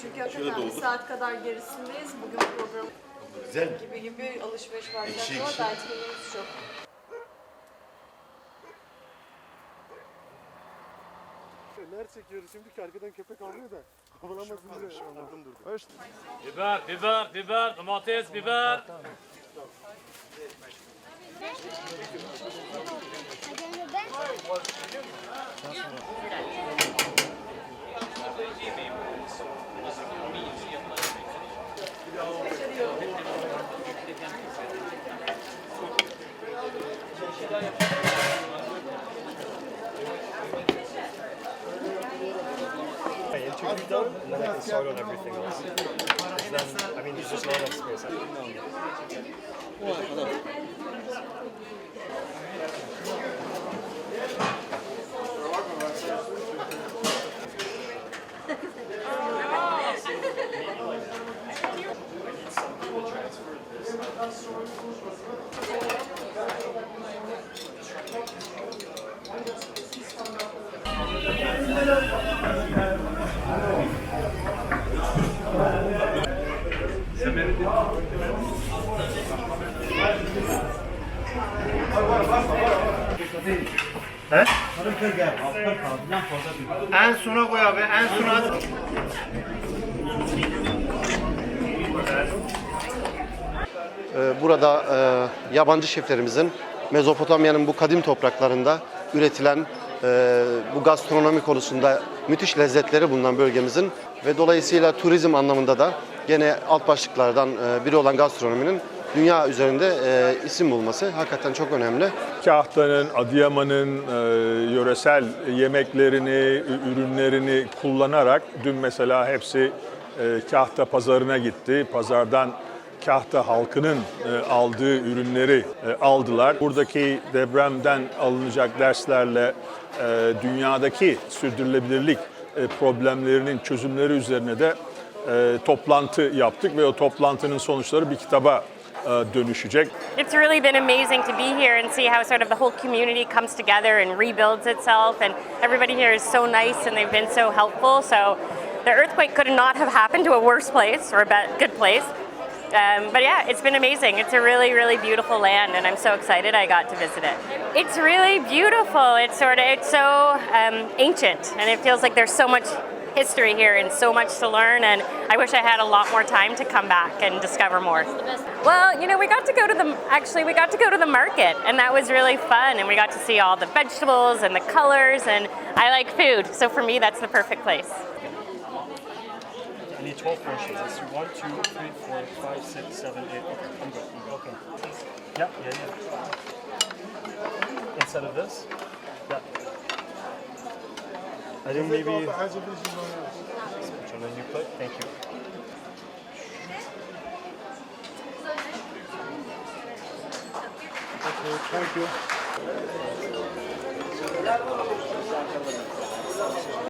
Çünkü hakikaten bir saat kadar gerisindeyiz. Bugün program Güzel. gibi gibi alışveriş var. Ekşi Ama ekşi. da etkinliğimiz çok. Neler çekiyoruz şimdi ki arkadan köpek avlıyor da kovalamasın diye. Anladım durdu. Biber, biber, biber, domates, biber. I interviewed them, and then I can start on everything else. Then, I mean, there's just not enough space. En sona koy abi, en sona. Burada e, yabancı şeflerimizin Mezopotamya'nın bu kadim topraklarında üretilen e, bu gastronomi konusunda müthiş lezzetleri bulunan bölgemizin ve dolayısıyla turizm anlamında da gene alt başlıklardan e, biri olan gastronominin dünya üzerinde isim bulması hakikaten çok önemli. Kahta'nın, Adıyaman'ın yöresel yemeklerini, ürünlerini kullanarak dün mesela hepsi e, Kahta pazarına gitti. Pazardan Kahta halkının e, aldığı ürünleri e, aldılar. Buradaki depremden alınacak derslerle e, dünyadaki sürdürülebilirlik problemlerinin çözümleri üzerine de toplantı yaptık ve o toplantının sonuçları bir kitaba dönüşecek. It's really been amazing to be here and see how sort of the whole community comes together and rebuilds itself. And everybody here is so nice and they've been so helpful. So the earthquake could not have happened to a worse place or a good place. Um, but yeah, it's been amazing. It's a really, really beautiful land, and I'm so excited I got to visit it. It's really beautiful. It's sort of it's so um, ancient, and it feels like there's so much history here and so much to learn. And I wish I had a lot more time to come back and discover more. Well, you know, we got to go to the actually we got to go to the market, and that was really fun. And we got to see all the vegetables and the colors. And I like food, so for me, that's the perfect place. Need 12 portions. Let's 1, 2, 3, 4, 5, 6, 7, 8. Okay, I'm good. I'm good. Okay. Yeah, yeah, yeah. Instead of this? Yeah. I think maybe switch on a new plate. Thank you. Okay, Thank you.